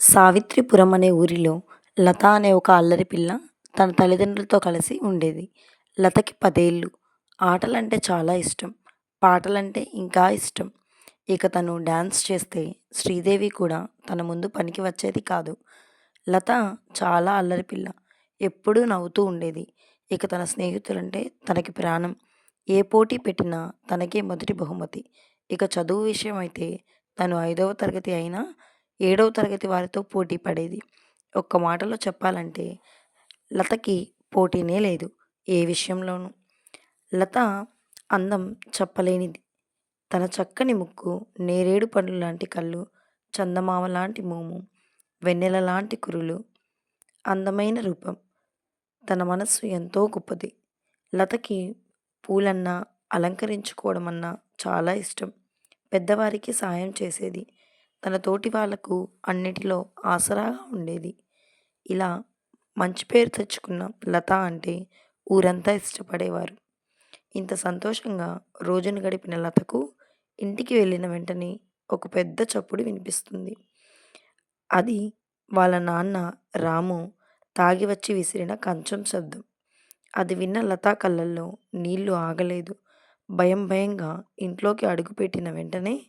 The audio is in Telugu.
సావిత్రిపురం అనే ఊరిలో లత అనే ఒక అల్లరి పిల్ల తన తల్లిదండ్రులతో కలిసి ఉండేది. లతకి పదేళ్ళు. ఆటలంటే చాలా ఇష్టం. పాటలంటే ఇంకా ఇష్టం. ఇక తను డ్యాన్స్ చేస్తే శ్రీదేవి కూడా తన ముందు పనికి వచ్చేది కాదు. లత చాలా అల్లరి పిల్ల. ఎప్పుడూ నవ్వుతూ ఉండేది. ఇక తన స్నేహితులంటే తనకి ప్రాణం. ఏ పోటీ పెట్టినా తనకే మొదటి బహుమతి. ఇక చదువు విషయం అయితే తను ఐదవ తరగతి అయినా ఏడవ తరగతి వారితో పోటీ పడేది. ఒక్క మాటలో చెప్పాలంటే లతకి పోటీనే లేదు ఏ విషయంలోనూ. లత అందం చెప్పలేనిది. తన చక్కని ముక్కు నేరేడు పండ్లు లాంటి కళ్ళు చందమామ లాంటి మోము వెన్నెల లాంటి కురులు అందమైన రూపం. తన మనస్సు ఎంతో గొప్పది. లతకి పూలన్నా అలంకరించుకోవడం అన్నా చాలా ఇష్టం. పెద్దవారికి సాయం చేసేది తన తోటి వాళ్ళకు అన్నిటిలో ఆసరాగా ఉండేది. ఇలా మంచి పేరు తెచ్చుకున్న లత అంటే ఊరంతా ఇష్టపడేవారు. ఇంత సంతోషంగా రోజును గడిపిన లతకు ఇంటికి వెళ్ళిన వెంటనే ఒక పెద్ద చప్పుడు వినిపిస్తుంది. అది వాళ్ళ నాన్న రాము తాగి వచ్చి విసిరిన కంచం శబ్దం. అది విన్న లతా కళ్ళల్లో నీళ్ళు ఆగలేదు. భయం భయంగా ఇంట్లోకి అడుగుపెట్టిన వెంటనే